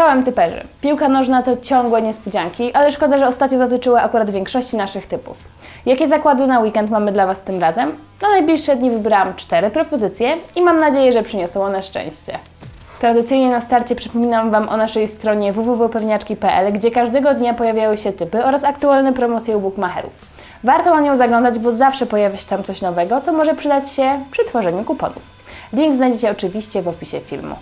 Czołem typerzy. Piłka nożna to ciągłe niespodzianki, ale szkoda, że ostatnio dotyczyły akurat większości naszych typów. Jakie zakłady na weekend mamy dla Was tym razem? Na najbliższe dni wybrałam cztery propozycje i mam nadzieję, że przyniosą one szczęście. Tradycyjnie na starcie przypominam Wam o naszej stronie www.pewniaczki.pl, gdzie każdego dnia pojawiają się typy oraz aktualne promocje u bookmacherów. Warto na nią zaglądać, bo zawsze pojawia się tam coś nowego, co może przydać się przy tworzeniu kuponów. Link znajdziecie oczywiście w opisie filmu.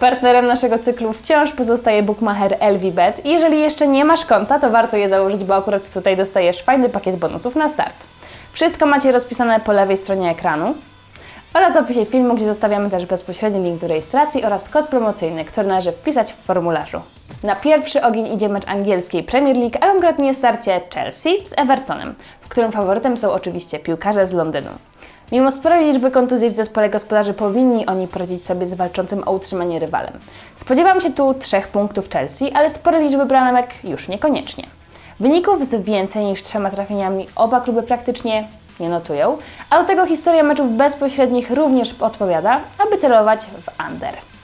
Partnerem naszego cyklu wciąż pozostaje bookmacher LVBet i jeżeli jeszcze nie masz konta, to warto je założyć, bo akurat tutaj dostajesz fajny pakiet bonusów na start. Wszystko macie rozpisane po lewej stronie ekranu oraz w opisie filmu, gdzie zostawiamy też bezpośredni link do rejestracji oraz kod promocyjny, który należy wpisać w formularzu. Na pierwszy ogień idzie mecz angielskiej Premier League, a konkretnie starcie Chelsea z Evertonem, w którym faworytem są oczywiście piłkarze z Londynu. Mimo sporej liczby kontuzji w zespole gospodarzy powinni oni poradzić sobie z walczącym o utrzymanie rywalem. Spodziewam się tu trzech punktów Chelsea, ale spore liczby bramek już niekoniecznie. Wyników z więcej niż trzema trafieniami oba kluby praktycznie nie notują, a do tego historia meczów bezpośrednich również odpowiada, aby celować w under.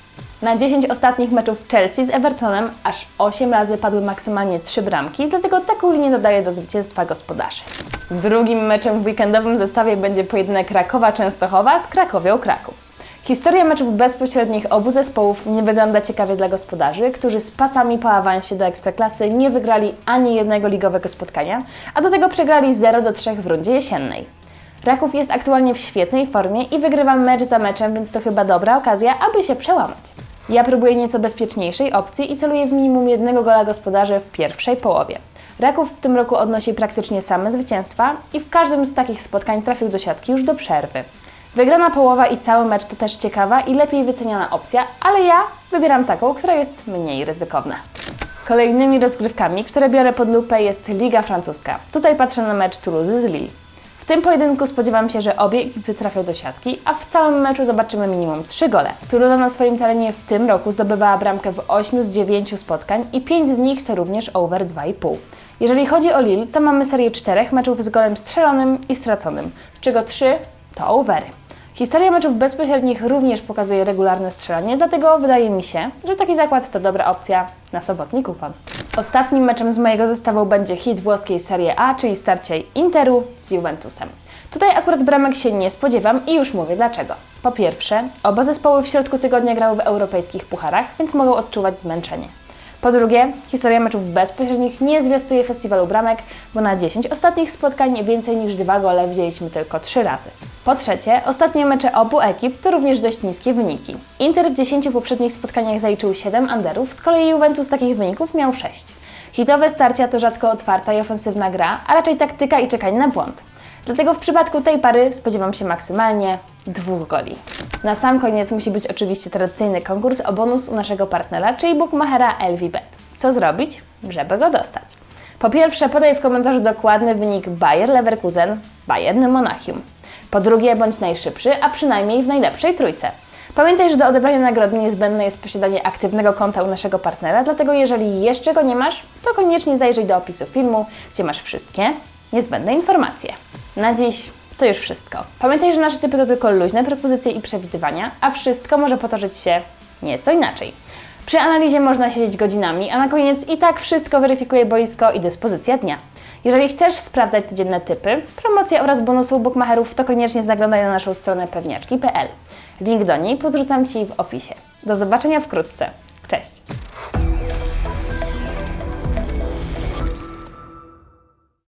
Na 10 ostatnich meczów Chelsea z Evertonem aż 8 razy padły maksymalnie 3 bramki, dlatego taką linię dodaję do zwycięstwa gospodarzy. Drugim meczem w weekendowym zestawie będzie pojedynek Krakowa Częstochowa z Krakowią Kraków. Historia meczów bezpośrednich obu zespołów nie wygląda ciekawie dla gospodarzy, którzy z pasami po awansie do Ekstraklasy nie wygrali ani jednego ligowego spotkania, a do tego przegrali 0 do 3 w rundzie jesiennej. Raków jest aktualnie w świetnej formie i wygrywa mecz za meczem, więc to chyba dobra okazja, aby się przełamać. Ja próbuję nieco bezpieczniejszej opcji i celuję w minimum jednego gola gospodarzy w pierwszej połowie. Raków w tym roku odnosi praktycznie same zwycięstwa i w każdym z takich spotkań trafił do siatki już do przerwy. Wygrana połowa i cały mecz to też ciekawa i lepiej wyceniana opcja, ale ja wybieram taką, która jest mniej ryzykowna. Kolejnymi rozgrywkami, które biorę pod lupę jest Liga Francuska. Tutaj patrzę na mecz Toulouse z Lille. W tym pojedynku spodziewam się, że obie ekipy trafią do siatki, a w całym meczu zobaczymy minimum 3 gole. Toulouse na swoim terenie w tym roku zdobywała bramkę w 8 z 9 spotkań i 5 z nich to również over 2,5. Jeżeli chodzi o Lille, to mamy serię 4 meczów z golem strzelonym i straconym, z czego 3 to overy. Historia meczów bezpośrednich również pokazuje regularne strzelanie, dlatego wydaje mi się, że taki zakład to dobra opcja na sobotni kupon. Ostatnim meczem z mojego zestawu będzie hit włoskiej Serie A, czyli starcie Interu z Juventusem. Tutaj akurat bramek się nie spodziewam i już mówię dlaczego. Po pierwsze, oba zespoły w środku tygodnia grały w europejskich pucharach, więc mogą odczuwać zmęczenie. Po drugie, historia meczów bezpośrednich nie zwiastuje festiwalu bramek, bo na 10 ostatnich spotkań więcej niż dwa gole wzięliśmy tylko 3 razy. Po trzecie, ostatnie mecze obu ekip to również dość niskie wyniki. Inter w 10 poprzednich spotkaniach zaliczył 7 underów, z kolei Juventus takich wyników miał 6. Hitowe starcia to rzadko otwarta i ofensywna gra, a raczej taktyka i czekanie na błąd. Dlatego w przypadku tej pary spodziewam się maksymalnie dwóch goli. Na sam koniec musi być oczywiście tradycyjny konkurs o bonus u naszego partnera, czyli bookmachera LVBet. Co zrobić, żeby go dostać? Po pierwsze, podaj w komentarzu dokładny wynik Bayer Leverkusen, Bayern Monachium. Po drugie, bądź najszybszy, a przynajmniej w najlepszej trójce. Pamiętaj, że do odebrania nagrody niezbędne jest posiadanie aktywnego konta u naszego partnera, dlatego jeżeli jeszcze go nie masz, to koniecznie zajrzyj do opisu filmu, gdzie masz wszystkie niezbędne informacje. Na dziś to już wszystko. Pamiętaj, że nasze typy to tylko luźne propozycje i przewidywania, a wszystko może potoczyć się nieco inaczej. Przy analizie można siedzieć godzinami, a na koniec i tak wszystko weryfikuje boisko i dyspozycja dnia. Jeżeli chcesz sprawdzać codzienne typy, promocje oraz bonusy u bookmacherów, to koniecznie zaglądaj na naszą stronę pewniaczki.pl. Link do niej podrzucam Ci w opisie. Do zobaczenia wkrótce. Cześć!